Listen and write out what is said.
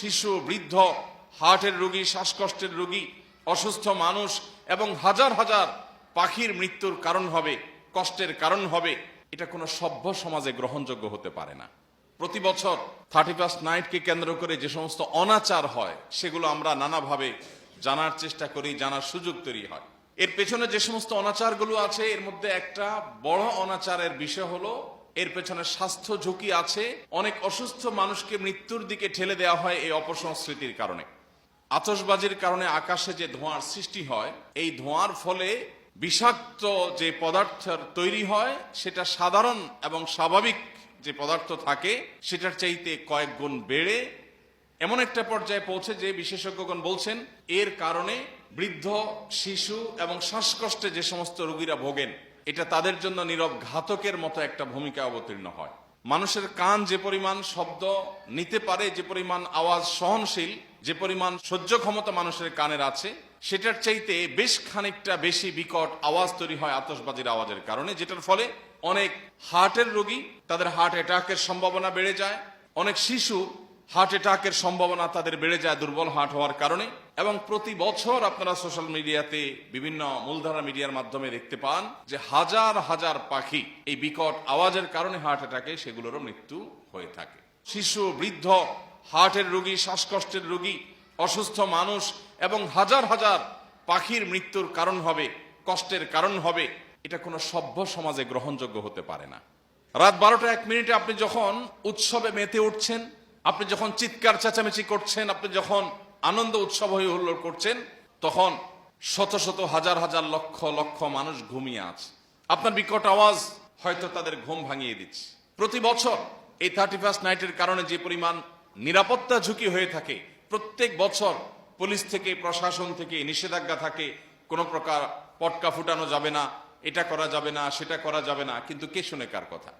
শিশু, বৃদ্ধ, হার্টের রোগী, শ্বাসকষ্টের রোগী, অসুস্থ মানুষ এবং হাজার হাজার পাখির মৃত্যুর কারণ হবে, কষ্টের কারণ হবে। এটা কোনো সভ্য সমাজে গ্রহণযোগ্য হতে পারে না। প্রতি বছর থার্টি ফার্স্ট নাইটকে কেন্দ্র করে যে সমস্ত অনাচার হয়, সেগুলো আমরা নানাভাবে জানার চেষ্টা করি, জানার সুযোগ তৈরি হয়। এর পেছনে যে সমস্ত অনাচারগুলো আছে, এর মধ্যে একটা বড় অনাচারের বিষয় হলো এর পেছনে স্বাস্থ্য ঝুঁকি আছে, অনেক অসুস্থ মানুষকে মৃত্যুর দিকে ঠেলে দেওয়া হয় এই অপসংস্কৃতির কারণে। আতশবাজির কারণে আকাশে যে ধোঁয়ার সৃষ্টি হয়, এই ধোঁয়ার ফলে বিষাক্ত যে পদার্থের তৈরি হয়, সেটা সাধারণ এবং স্বাভাবিক যে পদার্থ থাকে, সেটার চাইতে কয়েক গুণ বেড়ে এমন একটা পর্যায়ে পৌঁছে যে বিশেষজ্ঞগণ বলছেন, এর কারণে বৃদ্ধ, শিশু এবং শ্বাসকষ্টে যে সমস্ত রোগীরা ভোগেন এটা তাদের জন্য নীরব ঘাতকের মতো একটা ভূমিকা অবতীর্ণ হয়। মানুষের কান যে পরিমাণ শব্দ নিতে পারে, যে পরিমাণ আওয়াজ সহনশীল, যে পরিমাণ সহ্য ক্ষমতা মানুষের কানের আছে, সেটার চাইতে বেশ খানিকটা বেশি বিকট আওয়াজ তৈরি হয় আতশবাজির আওয়াজের কারণে, যেটার ফলে অনেক হার্টের রোগী তাদের হার্ট অ্যাটাকের সম্ভাবনা বেড়ে যায়। অনেক শিশু হার্ট অ্যাটাকের সম্ভাবনা তাদের বেড়ে যায় দুর্বল হার্ট হওয়ার কারণে। এবং প্রতি বছর আপনারা সোশ্যাল মিডিয়াতে বিভিন্ন মূলধারা মিডিয়ার মাধ্যমে দেখতে পান যে হাজার হাজার পাখি এই বিকট আওয়াজের কারণে হার্ট অ্যাটাকে, সেগুলোরও মৃত্যু হয়ে থাকে। শিশু, বৃদ্ধ, হার্টের রোগী, শ্বাসকষ্টের রোগী, অসুস্থ মানুষ এবং হাজার হাজার পাখির মৃত্যুর কারণ হবে, কষ্টের কারণ হবে, এটা কোনো সভ্য সমাজে গ্রহণযোগ্য হতে পারে না। রাত বারোটা এক মিনিটে আপনি যখন উৎসবে মেতে উঠছেন, আপনি যখন চিৎকার, চেঁচামেচি করছেন, আপনি যখন আনন্দ উৎসব হয়ে হুল্লোড় করছেন, তখন শত শত হাজার হাজার লক্ষ লক্ষ মানুষ ঘুমিয়ে আছে। আপনার বিকট আওয়াজ হয়তো তাদের ঘুম ভাঙিয়ে দিচ্ছে। প্রতি বছর এই থার্টি ফার্স্ট নাইটের কারণে যে পরিমাণ নিরাপত্তা ঝুঁকি হয়ে থাকে, প্রত্যেক বছর পুলিশ থেকে, প্রশাসন থেকে নিষেধাজ্ঞা থাকে, কোনো প্রকার পটকা ফুটানো যাবে না, এটা করা যাবে না, সেটা করা যাবে না, কিন্তু কে শুনে কার কথা?